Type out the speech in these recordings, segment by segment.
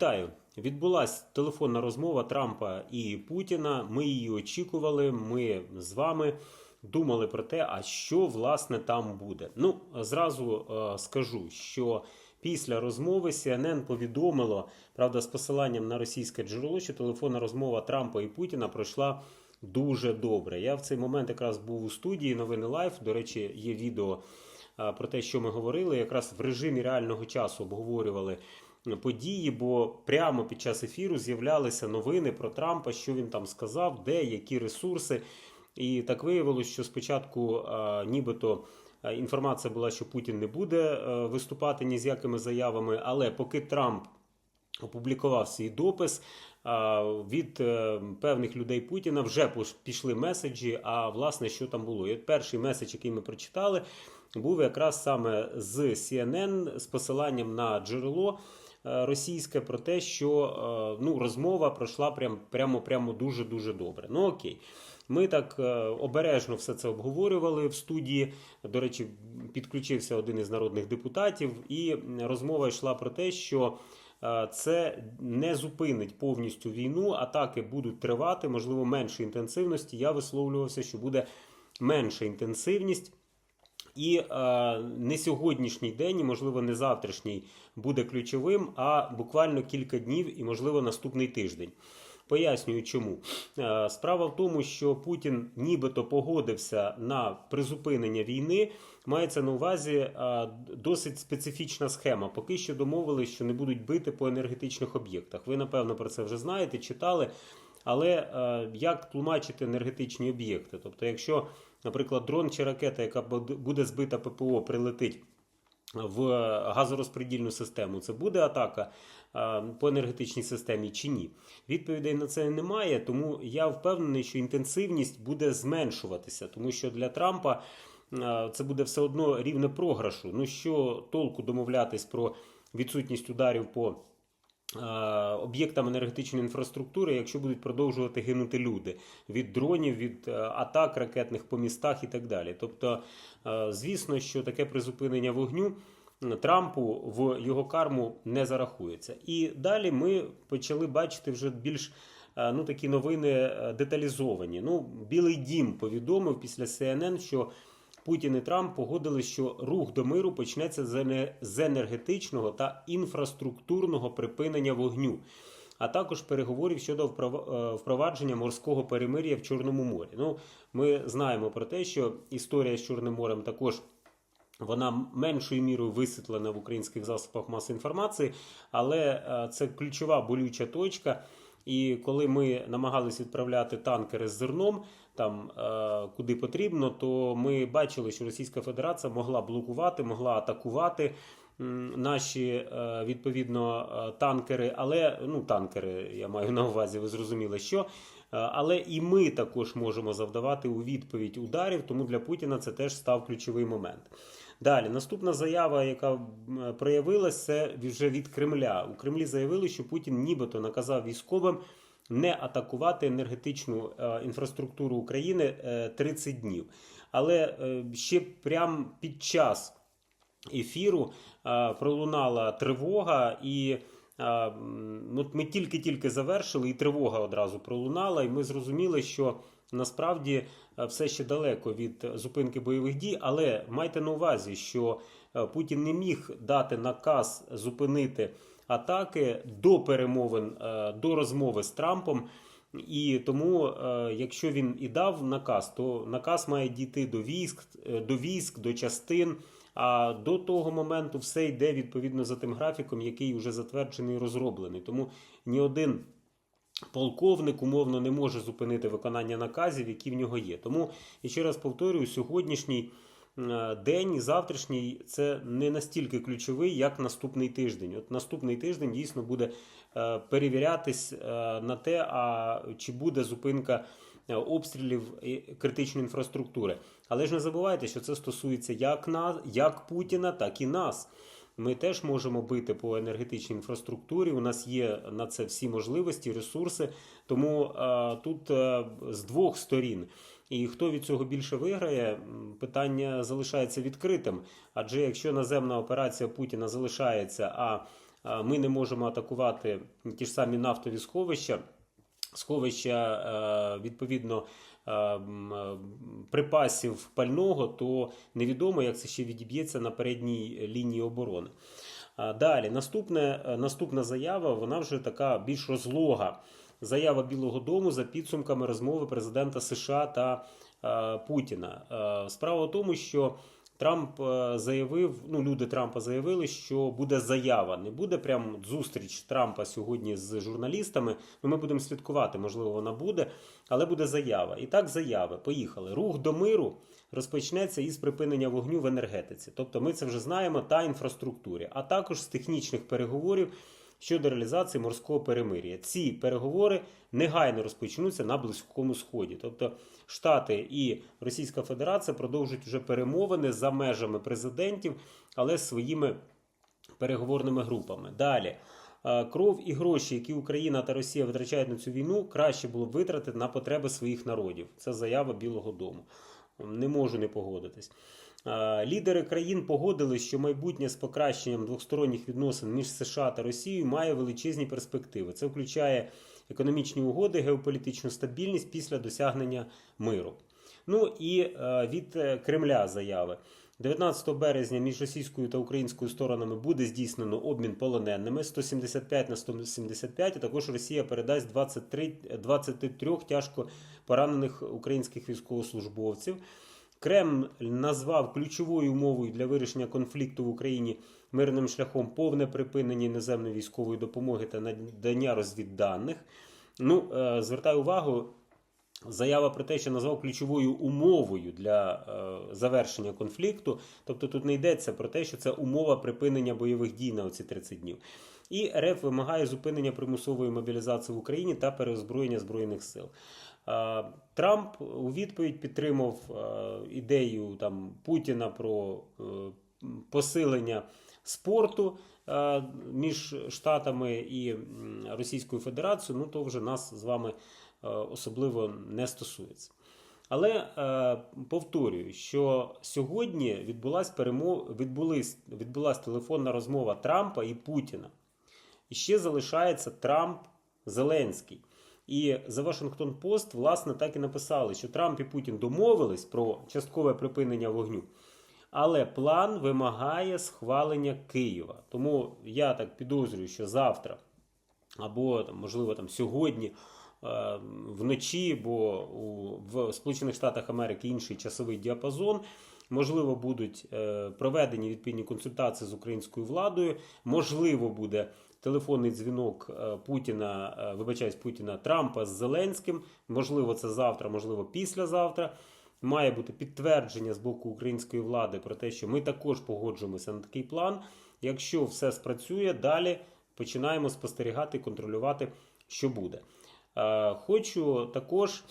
Вітаю. Відбулася телефонна розмова Трампа і Путіна. Ми її очікували. Ми з вами думали про те, а що власне там буде. Ну, зразу е, скажу, що після розмови CNN повідомило, правда, з посиланням на російське джерело, що телефонна розмова Трампа і Путіна пройшла дуже добре. Я в цей момент якраз був у студії новини Лайф. До речі, є відео е, про те, що ми говорили. Якраз в режимі реального часу обговорювали події, бо прямо під час ефіру з'являлися новини про Трампа, що він там сказав, де які ресурси. І так виявилось, що спочатку а, нібито а, інформація була, що Путін не буде е, виступати ні з якими заявами, але поки Трамп опублікував свій допис. Від е, певних людей Путіна вже пішли меседжі. А власне, що там було? І от перший меседж, який ми прочитали, був якраз саме з CNN з посиланням на джерело е, російське про те, що е, ну, розмова пройшла прям, прямо прямо дуже дуже добре. Ну окей. Ми так е, обережно все це обговорювали в студії. До речі, підключився один із народних депутатів, і розмова йшла про те, що е, це не зупинить повністю війну. Атаки будуть тривати, можливо, менше інтенсивності. Я висловлювався, що буде менша інтенсивність. І е, не сьогоднішній день, і можливо не завтрашній буде ключовим, а буквально кілька днів і, можливо, наступний тиждень. Пояснюю, чому Е, справа в тому, що Путін нібито погодився на призупинення війни. Мається на увазі е, досить специфічна схема. Поки що домовились, що не будуть бити по енергетичних об'єктах. Ви напевно про це вже знаєте, читали. Але е, як тлумачити енергетичні об'єкти? Тобто, якщо, наприклад, дрон чи ракета, яка буде- збита ППО, прилетить в газорозподільну систему, це буде атака е, по енергетичній системі чи ні? Відповідей на це немає, тому я впевнений, що інтенсивність буде зменшуватися, тому що для Трампа е, це буде все одно рівне програшу. Ну що толку домовлятись про відсутність ударів по об'єктам енергетичної інфраструктури, якщо будуть продовжувати гинути люди від дронів, від е, атак ракетних по містах і так далі. Тобто, е, звісно, що таке призупинення вогню. Трампу в його карму не зарахується. І далі ми почали бачити вже більш е, ну, такі новини е, деталізовані. Ну, Білий Дім повідомив після CNN, що Путін і Трамп погодили, що рух до миру почнеться з ене- енергетичного та інфраструктурного припинення вогню, а також переговорів щодо е, впровадження морського перемир'я в Чорному морі. Ну, ми знаємо про те, що історія з Чорним морем також. Вона меншою мірою висвітлена в українських засобах масової інформації, але е, це ключова болюча точка. І коли ми намагалися відправляти танкери з зерном там е, куди потрібно, то ми бачили, що Російська Федерація могла блокувати, могла атакувати наші е, відповідно е, танкери, але ну танкери, я маю на увазі, ви зрозуміли, що. Але і ми також можемо завдавати у відповідь ударів, тому для Путіна це теж став ключовий момент. Далі, наступна заява, яка м, проявилась, це вже від Кремля. У Кремлі заявили, що Путін нібито наказав військовим не атакувати енергетичну е, інфраструктуру України е, 30 днів. Але е, ще прямо під час ефіру е, пролунала тривога, і е, от ми тільки-тільки завершили, і тривога одразу пролунала, і ми зрозуміли, що насправді е, все ще далеко від зупинки бойових дій. Але майте на увазі, що е, Путін не міг дати наказ зупинити атаки до перемовин, е, до розмови з Трампом. І тому, е, якщо він і дав наказ, то наказ має дійти до військ, е, до військ, до частин. А до того моменту все йде відповідно за тим графіком, який вже затверджений і розроблений. Тому ні один полковник умовно не може зупинити виконання наказів, які в нього є. Тому і ще раз повторюю, сьогоднішній день, завтрашній це не настільки ключовий, як наступний тиждень. От наступний тиждень дійсно буде е, перевірятись е, на те, а чи буде зупинка е, обстрілів критичної інфраструктури. Але ж не забувайте, що це стосується як нас, як Путіна, так і нас. Ми теж можемо бити по енергетичній інфраструктурі. У нас є на це всі можливості, ресурси. Тому е, тут е, з двох сторін. І хто від цього більше виграє, питання залишається відкритим. Адже якщо наземна операція Путіна залишається, а ми не можемо атакувати ті ж самі нафтові сховища, сховища е, відповідно е, е, припасів пального, то невідомо, як це ще відіб'ється на передній лінії оборони. Далі, наступне, наступна заява, вона вже така більш розлога. Заява Білого Дому за підсумками розмови президента США та е, Путіна. Е, справа в тому, що Трамп е, заявив, ну люди Трампа заявили, що буде заява. Не буде прям зустріч Трампа сьогодні з журналістами. Ну, ми будемо слідкувати, можливо, вона буде, але буде заява. І так, заяви. Поїхали. Рух до миру розпочнеться із припинення вогню в енергетиці. Тобто, ми це вже знаємо та інфраструктурі, а також з технічних переговорів щодо реалізації морського перемир'я. Ці переговори негайно розпочнуться на Близькому Сході. Тобто Штати і Російська Федерація продовжують вже перемовини за межами президентів, але своїми переговорними групами. Далі. Е, Кров і гроші, які Україна та Росія витрачають на цю війну, краще було б витратити на потреби своїх народів. Це заява Білого Дому. Не можу не погодитись. Е, Лідери країн погодились, що майбутнє з покращенням двосторонніх відносин між США та Росією має величезні перспективи. Це включає економічні угоди, геополітичну стабільність після досягнення миру. Ну і е, від е, Кремля заяви. 19 березня між російською та українською сторонами буде здійснено обмін полоненими 175 на 175, а також Росія передасть 23, 23 тяжко поранених українських військовослужбовців. Кремль назвав ключовою умовою для вирішення конфлікту в Україні мирним шляхом повне припинення іноземної військової допомоги та надання розвідданих. Ну, е, звертаю увагу, заява про те, що назвав ключовою умовою для е, завершення конфлікту. Тобто тут не йдеться про те, що це умова припинення бойових дій на оці 30 днів. І РФ вимагає зупинення примусової мобілізації в Україні та переозброєння збройних сил. Трамп у відповідь підтримав ідею там Путіна про е, посилення спорту між Штатами і Російською Федерацією. Ну то вже нас з вами е, особливо не стосується. Але е, повторюю, що сьогодні відбулась перемов... відбулись... відбулась телефонна розмова Трампа і Путіна. І ще залишається Трамп Зеленський. І за Вашингтон Пост, власне, так і написали, що Трамп і Путін домовились про часткове припинення вогню. Але план вимагає схвалення Києва. Тому я так підозрюю, що завтра або можливо там сьогодні е, вночі, бо у, в Сполучених Штатах Америки інший часовий діапазон. Можливо, будуть е, проведені відповідні консультації з українською владою. Можливо, буде телефонний дзвінок е, Путіна, е, вибачаюсь, Путіна Трампа з Зеленським. Можливо, це завтра, можливо, післязавтра. Має бути підтвердження з боку української влади про те, що ми також погоджуємося на такий план. Якщо все спрацює, далі починаємо спостерігати контролювати, що буде. Е, Хочу також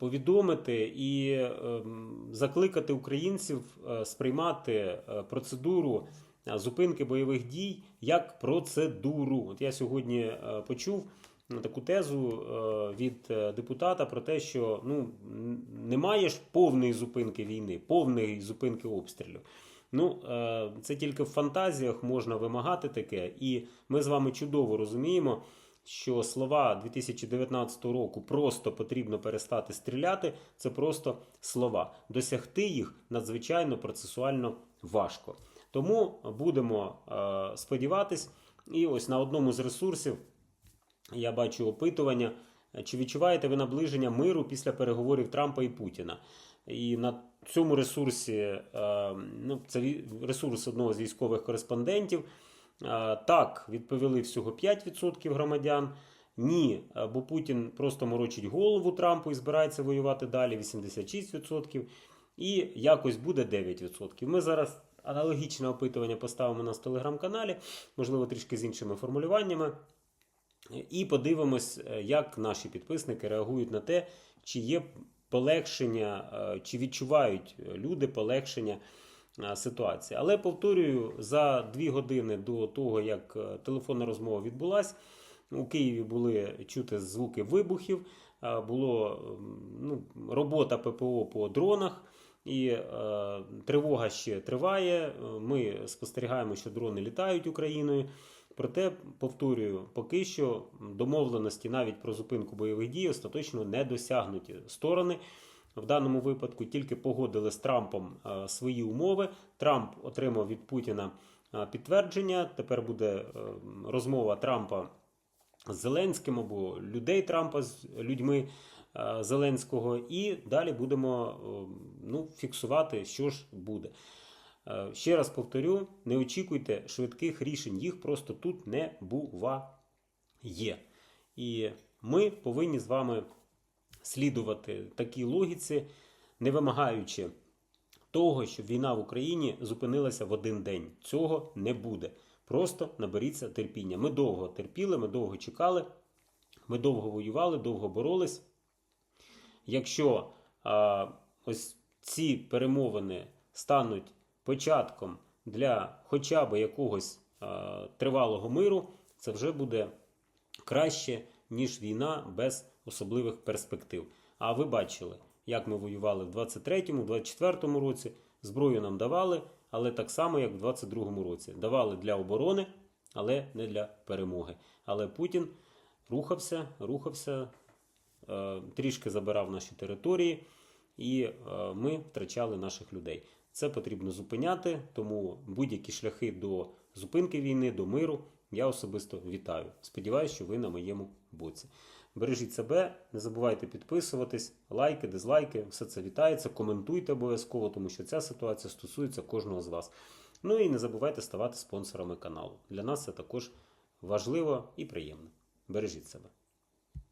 повідомити і ем, закликати українців сприймати процедуру зупинки бойових дій як процедуру. От я сьогодні е, почув таку тезу е, від е, депутата про те, що ну, немає ж повної зупинки війни, повної зупинки обстрілів. Ну, е, це тільки в фантазіях можна вимагати таке, і ми з вами чудово розуміємо, що слова 2019 року просто потрібно перестати стріляти. Це просто слова. Досягти їх надзвичайно процесуально важко. Тому будемо е, сподіватись, і ось на одному з ресурсів я бачу опитування. Чи відчуваєте ви наближення миру після переговорів Трампа і Путіна? І на цьому ресурсі, е, ну, це ресурс одного з військових кореспондентів. е, Так, відповіли всього 5% громадян. Ні, бо Путін просто морочить голову Трампу і збирається воювати далі 86%. І якось буде 9%. Ми зараз аналогічне опитування поставимо нас в телеграм-каналі, можливо, трішки з іншими формулюваннями. І подивимось, е, як наші підписники реагують на те, чи є полегшення, е, чи відчувають люди полегшення е, ситуації. Але повторюю, за дві години до того, як е, телефонна розмова відбулася, у Києві були чути звуки вибухів, е, було ну, робота ППО по дронах. І е, тривога ще триває. Е, Ми спостерігаємо, що дрони літають Україною. Проте, повторюю, поки що домовленості навіть про зупинку бойових дій остаточно не досягнуті. Сторони в даному випадку тільки погодили з Трампом е, свої умови. Трамп отримав від Путіна е, підтвердження. Тепер буде розмова Трампа з Зеленським або людей Трампа з людьми Зеленського, і далі будемо е, ну, фіксувати, що ж буде. Е, Ще раз повторю: не очікуйте швидких рішень, їх просто тут не буває. І ми повинні з вами слідувати такій логіці, не вимагаючи того, щоб війна в Україні зупинилася в один день. Цього не буде. Просто наберіться терпіння. Ми довго терпіли, ми довго чекали, ми довго воювали, довго боролись. Якщо а, ось ці перемовини стануть початком для хоча б якогось а, тривалого миру, це вже буде краще, ніж війна без особливих перспектив. А ви бачили, як ми воювали в 23-му, 24-му році. Зброю нам давали, але так само, як в 22-му році. Давали для оборони, але не для перемоги. Але Путін рухався, рухався, трішки забирав наші території, і е, ми втрачали наших людей. Це потрібно зупиняти, тому будь-які шляхи до зупинки війни, до миру я особисто вітаю. Сподіваюсь, що ви на моєму боці. Бережіть себе, не забувайте підписуватись, лайки, дизлайки, все це вітається. Коментуйте обов'язково, тому що ця ситуація стосується кожного з вас. Ну і не забувайте ставати спонсорами каналу. Для нас це також важливо і приємно. Бережіть себе.